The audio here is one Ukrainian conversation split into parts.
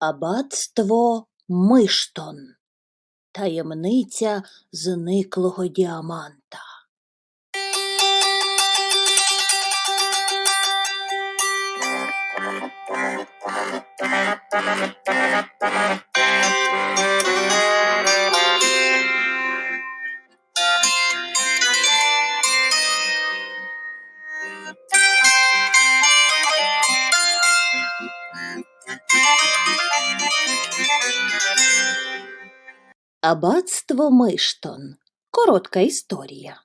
Аббатство Миштон. Таємниця зниклого діаманта. Аббатство Миштон. Коротка історія.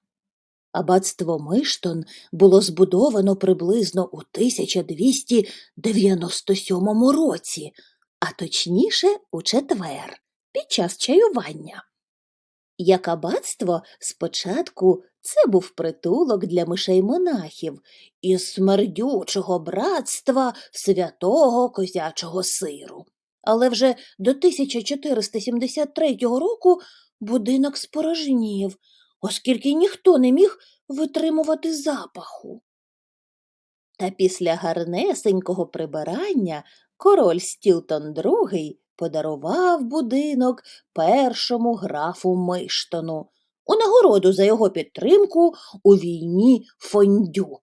Аббатство Миштон було збудовано приблизно у 1297 році, а точніше у четвер, під час чаювання. Як аббатство, спочатку це був притулок для мишей-монахів із смердючого братства святого козячого сиру. Але вже до 1473 року будинок спорожнів, оскільки ніхто не міг витримувати запаху. Та після гарнесенького прибирання король Стілтон II подарував будинок першому графу Миштону у нагороду за його підтримку у війні фондю.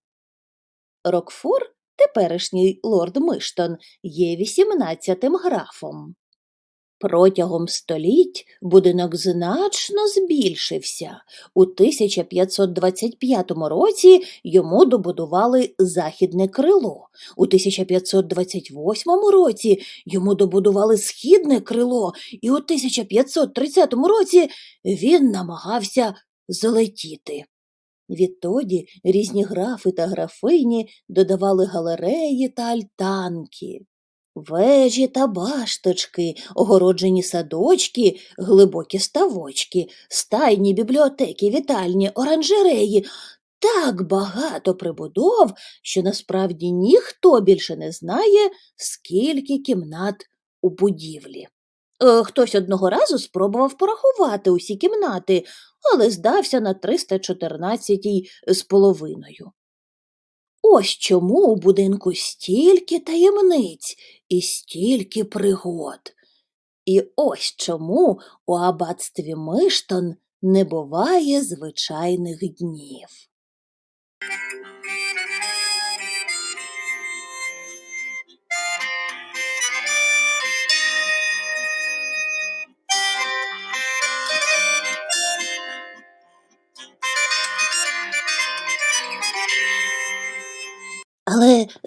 Рокфор, теперішній лорд Миштон, є 18-тим графом. Протягом століть будинок значно збільшився. У 1525 році йому добудували західне крило. У 1528 році йому добудували східне крило, і у 1530 році він намагався злетіти. Відтоді різні графи та графині додавали галереї та альтанки. Вежі та башточки, огороджені садочки, глибокі ставочки, стайні бібліотеки, вітальні, оранжереї. Так багато прибудов, що насправді ніхто більше не знає, скільки кімнат у будівлі. Е, Хтось одного разу спробував порахувати усі кімнати, але здався на 314 з половиною. Ось чому у будинку стільки таємниць і стільки пригод. І ось чому у аббатстві Миштон не буває звичайних днів.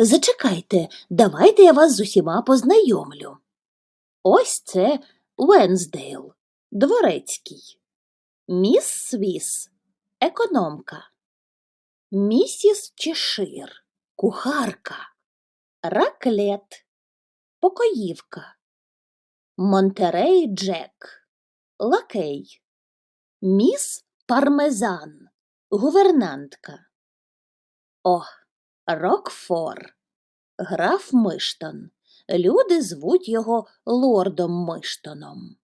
Зачекайте, давайте я вас з усіма познайомлю. Ось це Венсдейл, дворецький, міс Свіс, економка, місіс Чешир, кухарка, раклет, покоївка, Монтерей Джек, лакей, міс Пармезан, гувернантка. О, Рокфор, граф Миштон. Люди звуть його лордом Миштоном.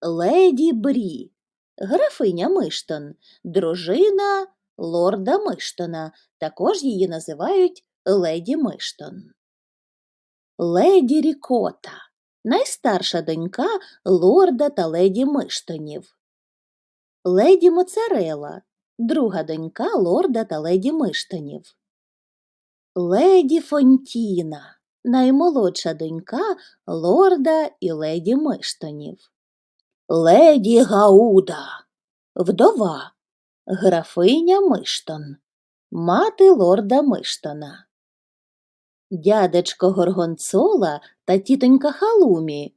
Леді Брі, графиня Миштон, дружина лорда Миштона. Також її називають леді Миштон. Леді Рікота, найстарша донька лорда та леді Миштонів. Леді Моцарела, друга донька лорда та леді Миштонів. Леді Фонтіна, наймолодша донька лорда і леді Миштонів. Леді Гауда, вдова, графиня Миштон, мати лорда Миштона. Дядечко Горгонцола та тітонька Халумі,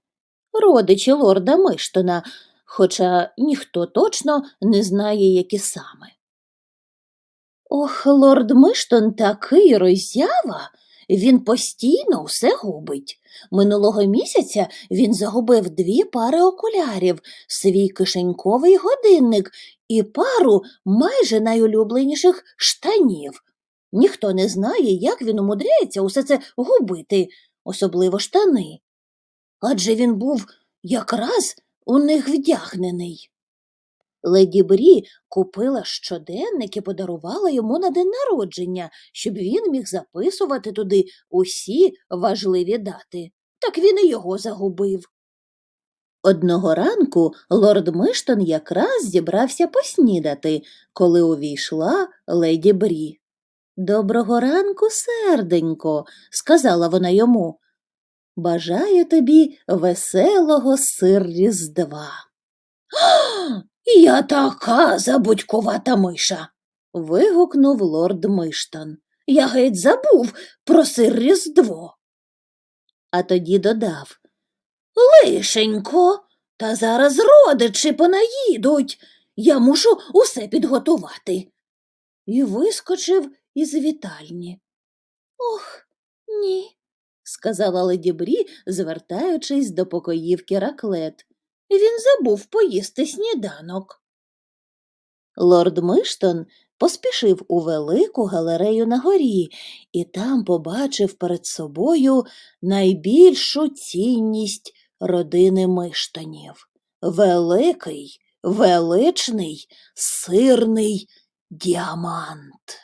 родичі лорда Миштона, хоча ніхто точно не знає, які саме. Ох, лорд Миштон такий роззява, він постійно все губить. Минулого місяця він загубив дві пари окулярів, свій кишеньковий годинник і пару майже найулюбленіших штанів. Ніхто не знає, як він умудряється усе це губити, особливо штани. Адже він був якраз у них вдягнений. Леді Брі купила щоденник і подарувала йому на день народження, щоб він міг записувати туди усі важливі дати. так він і його загубив. Одного ранку лорд Миштон якраз зібрався поснідати, коли увійшла леді Брі. Доброго ранку, серденько, сказала вона йому. Бажаю тобі веселого сир Різдва. Я така забудькувата миша. вигукнув лорд Миштон. Я геть забув про сир Різдво. А тоді додав Лишенько, та зараз родичі понаїдуть. Я мушу усе підготувати. І вискочив із вітальні. Ох, ні, сказала леді Брі, звертаючись до покоївки раклет. Він забув поїсти сніданок. Лорд Миштон поспішив у велику галерею на горі і там побачив перед собою найбільшу цінність родини Миштонів великий, величний, сирний діамант.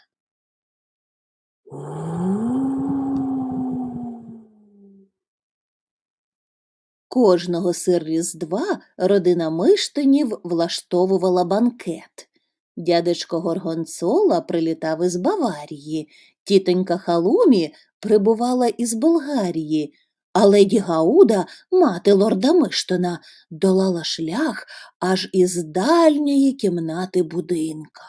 Кожного сир Різдва родина Миштинів влаштовувала банкет. Дядечко Горгонцола прилітав із Баварії, тітонька Халумі прибувала із Болгарії, а леді Гауда, мати лорда Миштона, долала шлях аж із дальньої кімнати будинка.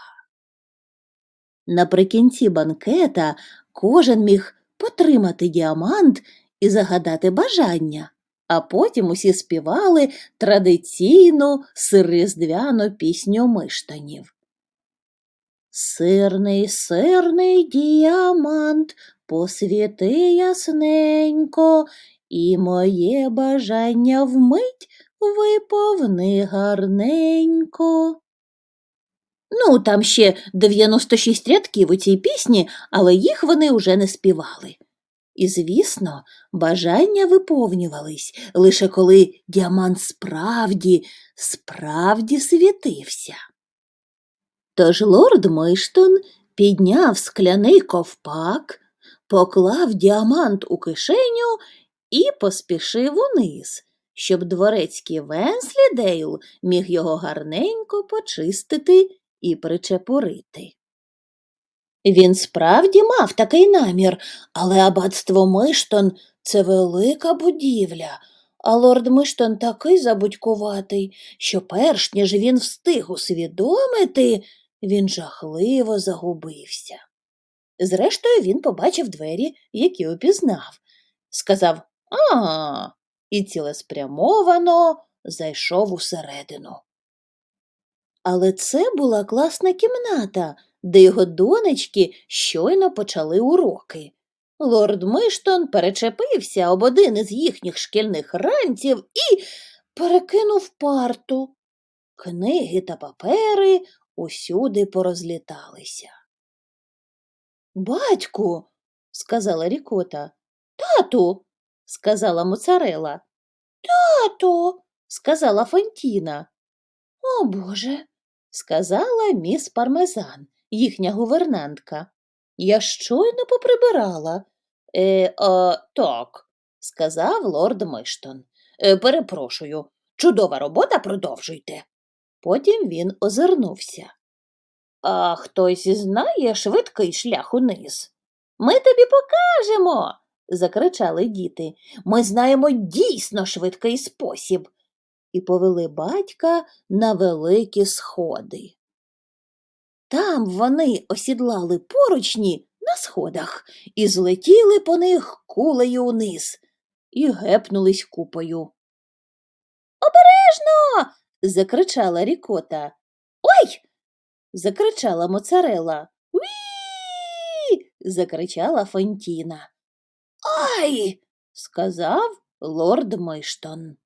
Наприкінці банкета кожен міг потримати діамант і загадати бажання, а потім усі співали традиційну сирріздвяну пісню миштанів. Сирний, сирний діамант, посвіти ясненько, і моє бажання вмить виповни гарненько. Ну, там ще 96 рядків у цій пісні, але їх вони уже не співали. І, звісно, бажання виповнювались лише коли діамант справді, справді світився. Тож лорд Миштон підняв скляний ковпак, поклав діамант у кишеню і поспішив униз, щоб дворецький Венслідейл міг його гарненько почистити і причепурити. Він справді мав такий намір, але аббатство Миштон це велика будівля, а лорд Миштон такий забудькуватий, що перш ніж він встиг усвідомити, він жахливо загубився. Зрештою, він побачив двері, які упізнав, сказав А, і цілеспрямовано зайшов усередину. Але це була класна кімната, де його донечки щойно почали уроки. Лорд Миштон перечепився об один із їхніх шкільних ранців і перекинув парту. Книги та папери усюди порозліталися. Батьку, сказала Рікота. Тату, сказала моцарела. Тату, сказала Фонтіна. О Боже, сказала міс Пармезан, їхня гувернантка. Я щойно поприбирала. Е, а, так, сказав лорд Миштон. Е, перепрошую, чудова робота продовжуйте. Потім він озирнувся. А хтось знає швидкий шлях униз? Ми тобі покажемо. закричали діти. Ми знаємо дійсно швидкий спосіб. І повели батька на великі сходи. Там вони осідлали поручні на сходах і злетіли по них кулею униз і гепнулись купою. Обережно. закричала Рікота. Ой. закричала моцарела. Уі. закричала Фонтіна. Ай. сказав лорд Миштон.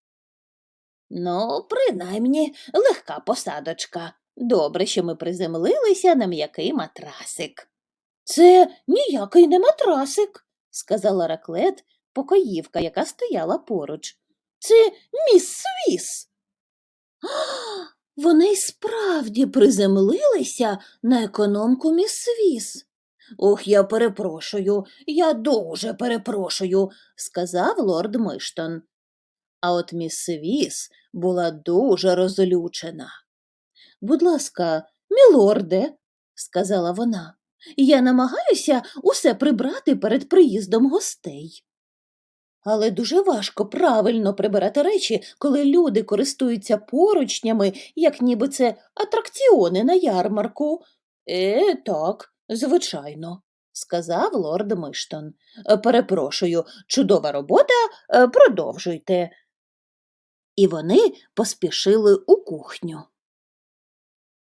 Ну, принаймні, легка посадочка. Добре, що ми приземлилися на м'який матрасик. Це ніякий не матрасик, сказала раклет, покоївка, яка стояла поруч. Це міс Свіс. Вони й справді приземлилися на економку міс Свіс. Ох, я перепрошую, я дуже перепрошую, сказав лорд Миштон. А от міс Віс була дуже розлючена. Будь ласка, мілорде, сказала вона, я намагаюся усе прибрати перед приїздом гостей. Але дуже важко правильно прибирати речі, коли люди користуються поручнями, як ніби це атракціони на ярмарку. Е, так, звичайно, сказав лорд Миштон. «Е, Перепрошую, чудова робота, е, продовжуйте. І вони поспішили у кухню.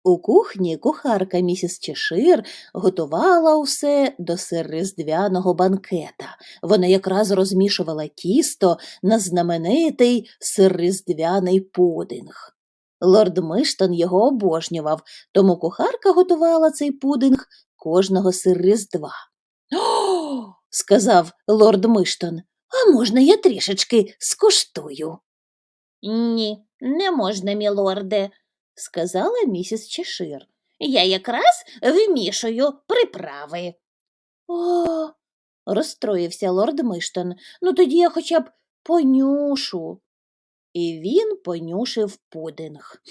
У кухні кухарка місіс Чешир готувала усе до сирріздвяного банкета. Вона якраз розмішувала тісто на знаменитий сирріздвяний пудинг. Лорд Миштон його обожнював, тому кухарка готувала цей пудинг кожного сирріздва. О, сказав лорд Миштон, а можна я трішечки скуштую? Ні, не можна, мілорде, сказала місіс Чешир. Я якраз вмішую приправи. О, розстроївся лорд Миштон. Ну тоді я хоча б понюшу. І він понюшив пудинг.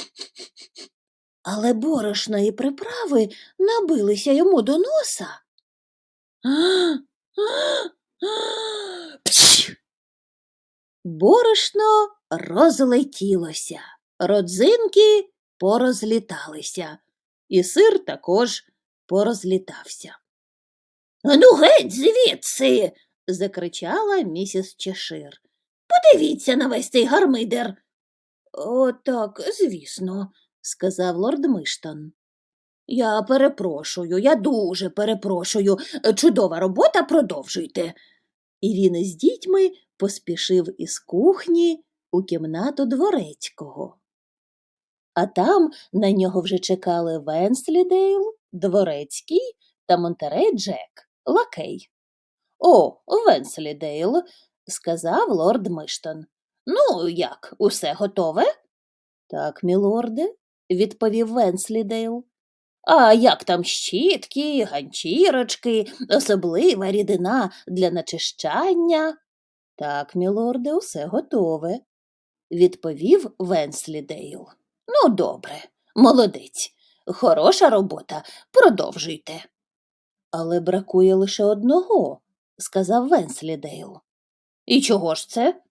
Але борошно і приправи набилися йому до носа. Борошно розлетілося, родзинки порозліталися, і сир також порозлітався. Ну, геть звідси. закричала місіс Чешир. Подивіться на весь цей гармидер. О, так, звісно, сказав лорд Миштон. Я перепрошую, я дуже перепрошую. Чудова робота, продовжуйте. І він із дітьми поспішив із кухні у кімнату дворецького. А там на нього вже чекали Венслідейл, дворецький та Монтерей Джек, лакей. О, Венслідейл, сказав лорд Миштон. Ну, як, усе готове? Так, мілорде, відповів Венслідейл. А як там щітки, ганчірочки, особлива рідина для начищання? Так, мілорде, усе готове, відповів Венслідейл. Ну, добре, молодець. Хороша робота, продовжуйте. Але бракує лише одного, сказав Венслідейл. І чого ж це?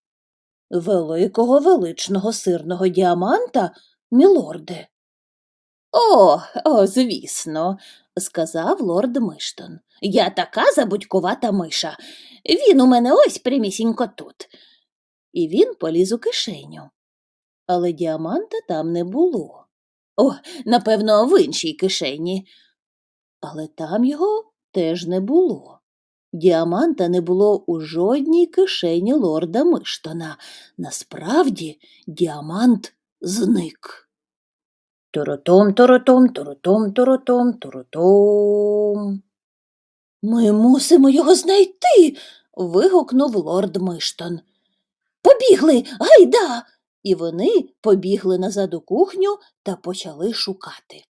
Великого величного сирного діаманта, мілорде. О, о, звісно, сказав лорд Миштон. Я така забудькувата миша. Він у мене ось прямісінько тут. І він поліз у кишеню. Але діаманта там не було. О, напевно, в іншій кишені. Але там його теж не було. Діаманта не було у жодній кишені лорда Миштона. Насправді діамант зник. Торотом, торотом, торотом, торотом, торотом. Ми мусимо його знайти. вигукнув лорд Миштон. Побігли, гайда. І вони побігли назад у кухню та почали шукати.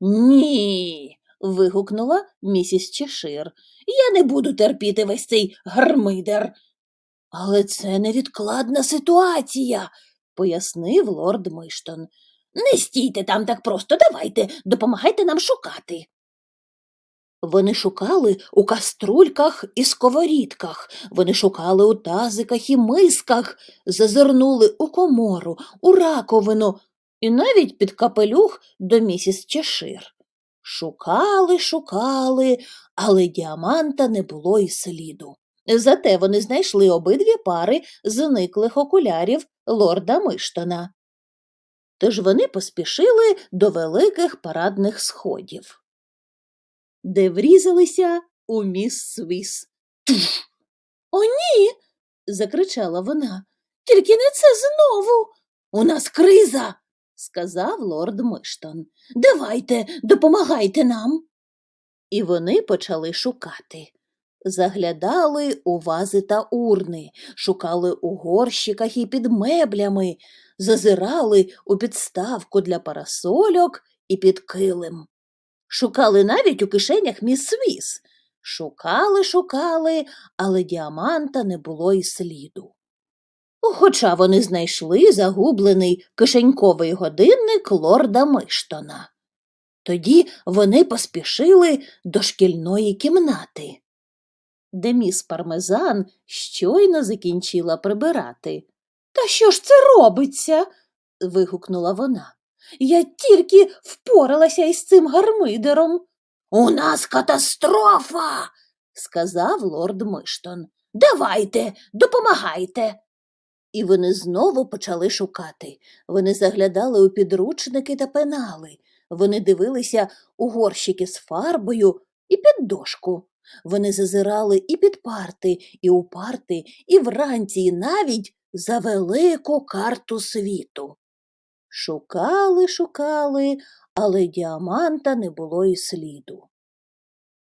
Ні. вигукнула місіс Чешир. Я не буду терпіти весь цей гармидер. Але це невідкладна ситуація, пояснив лорд Миштон. Не стійте там так просто, давайте, допомагайте нам шукати. Вони шукали у каструльках і сковорідках, вони шукали у тазиках і мисках, зазирнули у комору, у раковину і навіть під капелюх до місіс Чешир. Шукали, шукали, але діаманта не було й сліду. Зате вони знайшли обидві пари зниклих окулярів лорда Миштона. Тож вони поспішили до великих парадних сходів, де врізалися у міс Свіс. О, ні. закричала вона. Тільки не це знову. У нас криза, сказав лорд Миштон. Давайте, допомагайте нам. І вони почали шукати. Заглядали у вази та урни, шукали у горщиках і під меблями, зазирали у підставку для парасольок і під килим. Шукали навіть у кишенях міс Свіс. Шукали, шукали, але діаманта не було і сліду. Хоча вони знайшли загублений кишеньковий годинник лорда Миштона. Тоді вони поспішили до шкільної кімнати, де міс Пармезан щойно закінчила прибирати. Та що ж це робиться? вигукнула вона. Я тільки впоралася із цим гармидером. У нас катастрофа, сказав лорд Миштон. Давайте, допомагайте. І вони знову почали шукати. Вони заглядали у підручники та пенали. Вони дивилися у горщики з фарбою і під дошку. Вони зазирали і під парти, і у парти, і вранці, і навіть за велику карту світу. Шукали, шукали, але діаманта не було і сліду.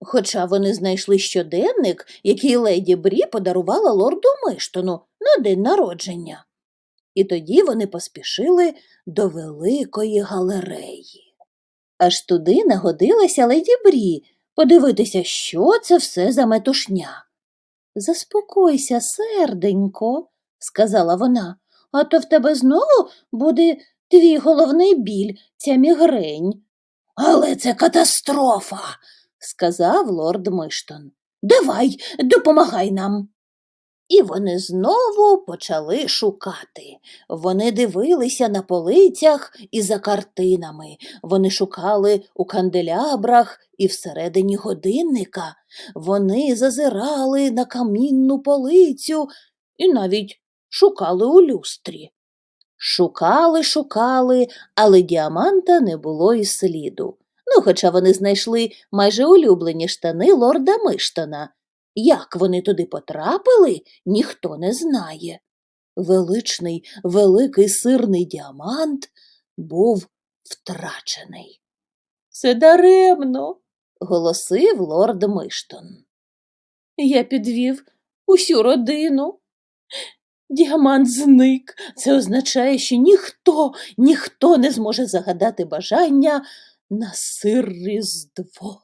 Хоча вони знайшли щоденник, який леді Брі подарувала лорду Миштону на день народження. І тоді вони поспішили до великої галереї. Аж туди нагодилася леді Брі подивитися, що це все за метушня. Заспокойся, серденько, сказала вона, а то в тебе знову буде твій головний біль, ця мігрень. Але це катастрофа, сказав лорд Миштон. Давай, допомагай нам. І вони знову почали шукати. Вони дивилися на полицях і за картинами. Вони шукали у канделябрах і всередині годинника. Вони зазирали на камінну полицю і навіть шукали у люстрі. Шукали, шукали, але діаманта не було і сліду. Ну, хоча вони знайшли майже улюблені штани лорда Миштона. Як вони туди потрапили, ніхто не знає. Величний великий сирний діамант був втрачений. Це даремно, голосив лорд Миштон. Я підвів усю родину. Діамант зник. Це означає, що ніхто, ніхто не зможе загадати бажання на сир Різдво.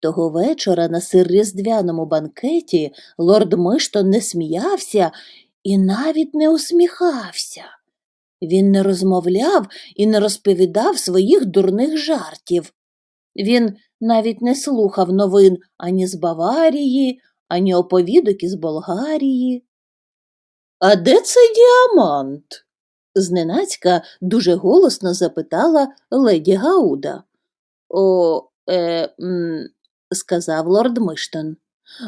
Того вечора на сирріздвяному банкеті лорд Миштон не сміявся і навіть не усміхався. Він не розмовляв і не розповідав своїх дурних жартів. Він навіть не слухав новин ані з Баварії, ані оповідок із Болгарії. А де цей діамант? зненацька дуже голосно запитала леді Гауда. О, е, м, сказав лорд Миштон.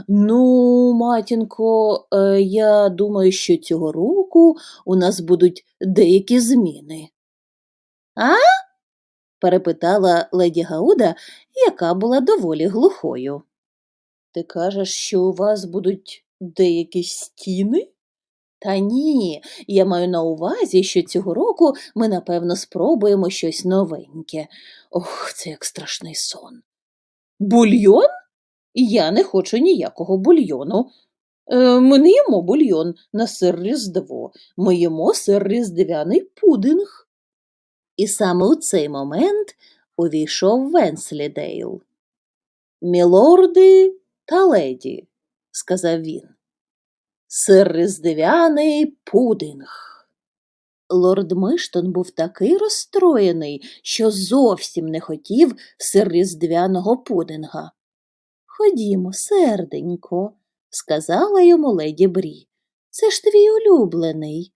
Ну, матінко, е, я думаю, що цього року у нас будуть деякі зміни. А? перепитала леді Гауда, яка була доволі глухою. Ти кажеш, що у вас будуть деякі стіни? Та ні, я маю на увазі, що цього року ми, напевно, спробуємо щось новеньке. Ох, це як страшний сон. Бульйон? Я не хочу ніякого бульйону. Е, Ми не їмо бульйон на сир Різдво, ми їмо сир різдвяний пудинг. І саме у цей момент увійшов Венслідейл. Мілорди та леді, сказав він. Сир пудинг. Лорд Миштон був такий розстроєний, що зовсім не хотів сир пудинга. Ходімо, серденько, сказала йому леді Брі. Це ж твій улюблений.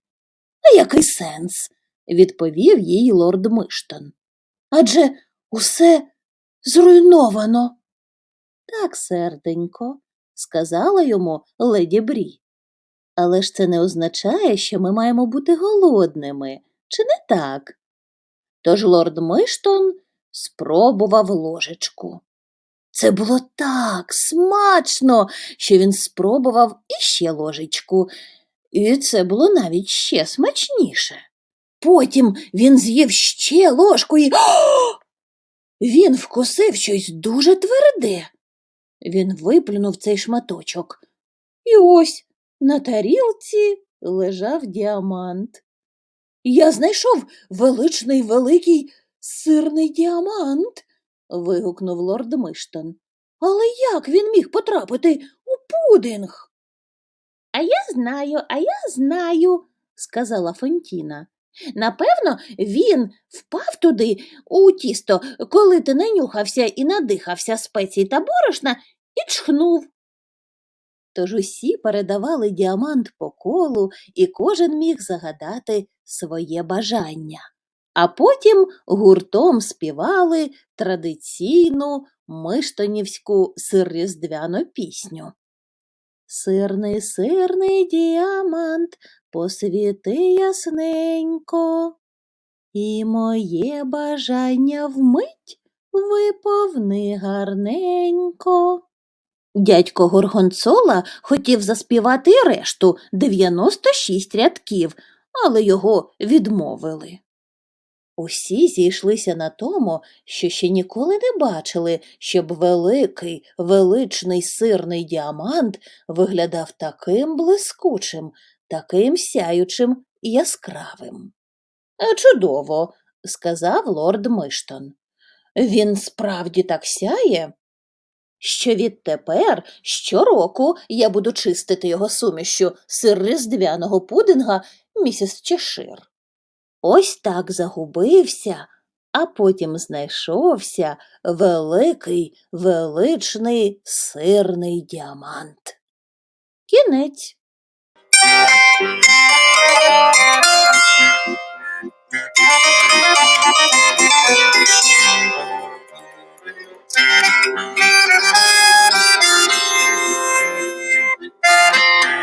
А який сенс? відповів їй лорд Миштон. Адже усе зруйновано. Так, серденько, сказала йому леді Брі. Але ж це не означає, що ми маємо бути голодними, чи не так? Тож лорд Миштон спробував ложечку. Це було так смачно, що він спробував іще ложечку, і це було навіть ще смачніше. Потім він з'їв ще ложку і. Він вкусив щось дуже тверде. Він виплюнув цей шматочок. І ось на тарілці лежав діамант. Я знайшов величний великий сирний діамант, вигукнув лорд Миштон. Але як він міг потрапити у пудинг? А я знаю, а я знаю, сказала Фонтіна. Напевно, він впав туди у тісто, коли ти нанюхався і надихався спецій та борошна, і чхнув. Тож усі передавали діамант по колу, і кожен міг загадати своє бажання. А потім гуртом співали традиційну миштонівську сирріздвяну пісню. Сирний, сирний діамант, посвіти ясненько, і моє бажання вмить виповни гарненько. Дядько Горгонцола хотів заспівати решту 96 рядків, але його відмовили. Усі зійшлися на тому, що ще ніколи не бачили, щоб великий, величний сирний діамант виглядав таким блискучим, таким сяючим і яскравим. «Е, Чудово, сказав лорд Миштон. Він справді так сяє, що відтепер щороку я буду чистити його сумішю сир різдвяного пудинга місіс Чешир. Ось так загубився, а потім знайшовся великий, величний сирний діамант. Кінець. Thank you.